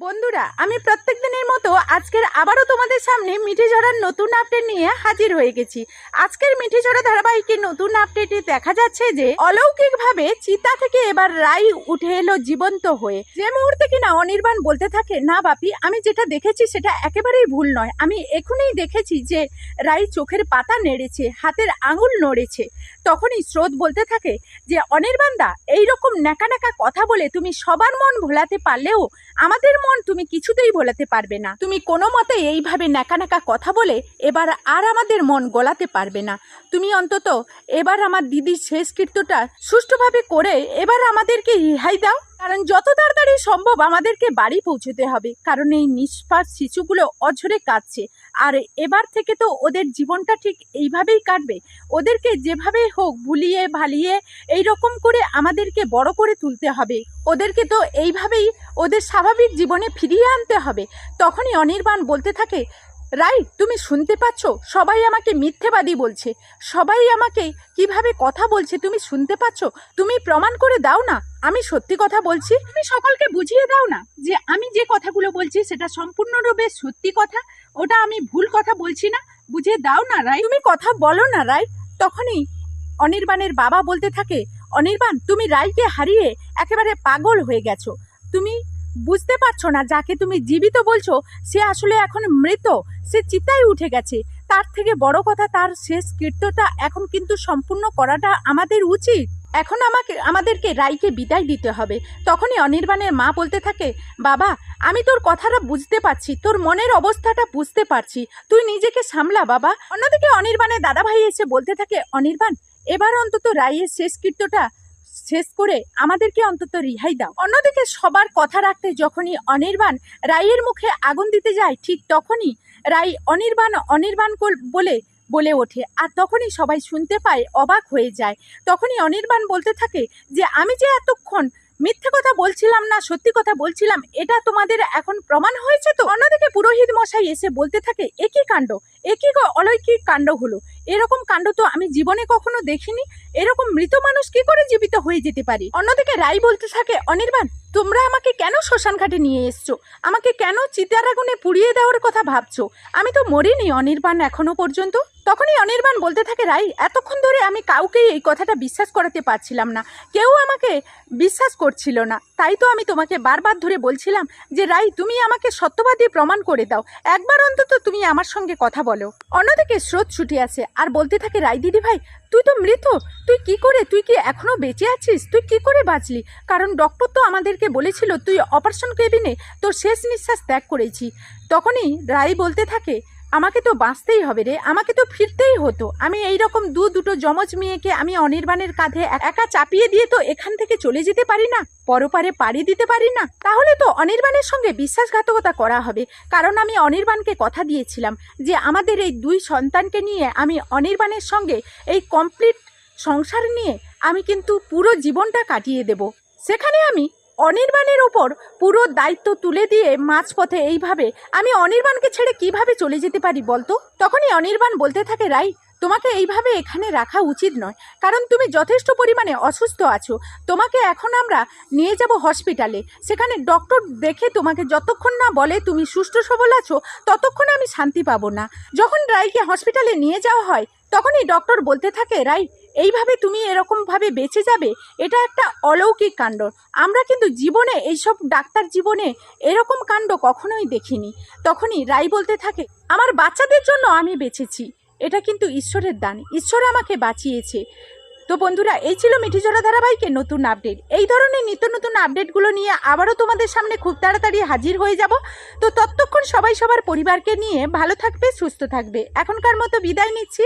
বন্ধুরা, আমি প্রত্যেক দিনের মতো আজকের আবারও তোমাদের সামনে মিঠে ঝরার নতুন আপডেট নিয়ে হাজির হয়ে গেছি। আজকের মিঠে ঝরা ধারাবাহিকের নতুন আপডেটে দেখা যাচ্ছে যে, অলৌকিকভাবে চিতা থেকে এবার রাই উঠে এলো জীবন্ত হয়ে। যে মুহূর্তে কিনা অনির্বাণ বলতে থাকে, না বাপি, আমি যেটা দেখেছি সেটা একেবারেই ভুল নয়। আমি এখনই দেখেছি যে, রাই চোখের পাতা নেড়েছে, হাতের আঙুল নড়েছে। তখনই স্রোত বলতে থাকে যে, অনির্বাণ অনির্বাণদা এইরকম ন্যাকা ন্যাকা কথা বলে তুমি সবার মন ভোলাতে পারলেও আমাদের মন তুমি কিছুতেই বলাতে পারবে না। তুমি কোনো মতে এইভাবে ন্যাকা ন্যাকা কথা বলে এবার আর আমাদের মন গলাতে পারবে না। তুমি অন্তত এবার আমার দিদির শেষ কীর্তটা সুষ্ঠুভাবে করে এবার আমাদেরকে রিহাই দাও। কারণ যত তাড়াতাড়ি সম্ভব আমাদেরকে বাড়ি পৌঁছতে হবে। কারণ এই নিষ্পাপ শিশুগুলো অঝরে কাঁদছে। আর এবার থেকে তো ওদের জীবনটা ঠিক এইভাবেই কাটবে। ওদেরকে যেভাবে হোক ভুলিয়ে ভালিয়ে এই রকম করে আমাদেরকে বড় করে তুলতে হবে। ওদেরকে তো এইভাবেই ওদের স্বাভাবিক জীবনে ফিরিয়ে আনতে হবে। তখনই অনির্বাণ বলতে থাকে রাই, তুমি শুনতে পাচ্ছ? সবাই আমাকে মিথ্যেবাদী বলছে। সবাই আমাকে কীভাবে কথা বলছে তুমি শুনতে পাচ্ছ? তুমি প্রমাণ করে দাও না। আমি সত্যি কথা বলছি। তুমি সকলকে বুঝিয়ে দাও না যে আমি যে কথাগুলো বলছি সেটা সম্পূর্ণরূপে সত্যি কথা। ওটা আমি ভুল কথা বলছি না। বুঝিয়ে দাও না, রাই। তুমি কথা বলো না, রাই। তখনই অনির্বাণের বাবা বলতে থাকে, অনির্বাণ, তুমি রাইকে হারিয়ে একেবারে পাগল হয়ে গেছো। তুমি বুঝতে পারছ না, যাকে তুমি জীবিত বলছো, সে আসলে এখন মৃত, সে চিতায় উঠে গেছে। তার থেকে বড় কথা, তার শেষ কীর্তটা এখন কিন্তু সম্পূর্ণ করাটা আমাদের উচিত। এখন আমাকে, আমাদেরকে রাইকে বিদায় দিতে হবে। তখনই অনির্বাণের মা বলতে থাকে, বাবা, আমি তোর কথাটা বুঝতে পারছি, তোর মনের অবস্থাটা বুঝতে পারছি। তুই নিজেকে সামলা, বাবা। অন্যদিকে অনির্বাণের দাদাভাই এসে বলতে থাকে, অনির্বাণ, এবার অন্তত রাইয়ের শেষ কীর্তটা শেষ করে আমাদেরকে অন্তত রিহাই দাও। অন্যদিকে সবার কথা রাখতে যখনই অনির্বাণ রায়ের মুখে আগুন দিতে যায়, ঠিক তখনই রাই অনির্বাণ অনির্বাণ বলে বলে ওঠে। আর তখনই সবাই শুনতে পায়, অবাক হয়ে যায়। তখনই অনির্বাণ বলতে থাকে যে, আমি যে এতক্ষণ মিথ্যে কথা বলছিলাম না, সত্যি কথা বলছিলাম, এটা তোমাদের এখন প্রমাণ হয়েছে তো? অন্যদিকে পুরোহিত মশাই এসে বলতে থাকে একই কাণ্ড? একই অলৌকিক কাণ্ড হলো? এরকম কাণ্ড তো আমি জীবনে কখনো দেখিনি। এরকম মৃত মানুষ কি করে জীবিত হয়ে যেতে পারি? অন্যদিকে রাই বলতে থাকে, অনির্বাণ, তোমরা আমাকে কেন শ্মশান ঘাটে নিয়ে এসছো? আমাকে কেন চিতারাগুনে পুড়িয়ে দেওয়ার কথা ভাবছ? আমি তো মরিনি অনির্বাণ এখনও পর্যন্ত। তখনই অনির্বাণ বলতে থাকে, রাই, এতক্ষণ ধরে আমি কাউকেই এই কথাটা বিশ্বাস করাতে পারছিলাম না। কেউ আমাকে বিশ্বাস করছিল না। তাই তো আমি তোমাকে বারবার ধরে বলছিলাম যে, রাই, তুমি আমাকে সত্যবাদী প্রমাণ করে দাও। একবার অন্তত তুমি আমার সঙ্গে কথা বলো। অন্যদিকে স্রোত ছুটে আসে আর বলতে থাকে, রাই দিদি ভাই, তুই তো মৃত। তুই কি করে, তুই কি এখনও বেঁচে আছিস? তুই কি করে বাঁচলি? কারণ ডক্টর তো আমাদেরকে বলেছিল, তুই অপারেশন কেবিনে তোর শেষ নিঃশ্বাস ত্যাগ করেছি। তখনই রাই বলতে থাকে আমাকে তো বাঁচতেই হবে রে, আমাকে তো ফিরতেই হতো। আমি এই রকম দু দুটো যমজ মেয়েকে আমি অনির্বাণের কাঁধে একা চাপিয়ে দিয়ে তো এখান থেকে চলে যেতে পারি না, পরপারে পাড়ি দিতে পারি না। তাহলে তো অনির্বাণের সঙ্গে বিশ্বাসঘাতকতা করা হবে, কারণ আমি অনির্বাণকে কথা দিয়েছিলাম যে আমাদের এই দুই সন্তানকে নিয়ে আমি অনির্বাণের সঙ্গে এই কমপ্লিট সংসার নিয়ে আমি কিন্তু পুরো জীবনটা কাটিয়ে দেব। সেখানে আমি অনির্বাণের ওপর পুরো দায়িত্ব তুলে দিয়ে মাঝপথে এইভাবে আমি অনির্বাণকে ছেড়ে কীভাবে চলে যেতে পারি বলতো? তখনই অনির্বাণ বলতে থাকে, রাই, তোমাকে এইভাবে এখানে রাখা উচিত নয়। কারণ তুমি যথেষ্ট পরিমাণে অসুস্থ আছো। তোমাকে এখন আমরা নিয়ে যাব হসপিটালে। সেখানে ডক্টর দেখে তোমাকে যতক্ষণ না বলে তুমি সুস্থ সবল আছো, ততক্ষণ আমি শান্তি পাবো না। যখন রাইকে হসপিটালে নিয়ে যাওয়া হয়, তখনই ডক্টর বলতে থাকে, রাই এইভাবে তুমি এরকমভাবে বেঁচে যাবে, এটা একটা অলৌকিক কাণ্ড। আমরা কিন্তু জীবনে, এইসব ডাক্তার জীবনে এরকম কাণ্ড কখনোই দেখিনি। তখনই রাই বলতে থাকে, আমার বাচ্চাদের জন্য আমি বেঁচেছি। এটা কিন্তু ঈশ্বরের দান। ঈশ্বর আমাকে বাঁচিয়েছে। তো বন্ধুরা, এই ছিল মিঠিজলা ধারাবাহিকের নতুন আপডেট। এই ধরনের নিত্য নতুন আপডেটগুলো নিয়ে আবারও তোমাদের সামনে খুব তাড়াতাড়ি হাজির হয়ে যাব। তো ততক্ষণ সবাই সবার পরিবারকে নিয়ে ভালো থাকবে, সুস্থ থাকবে। এখনকার মতো বিদায় নিচ্ছি।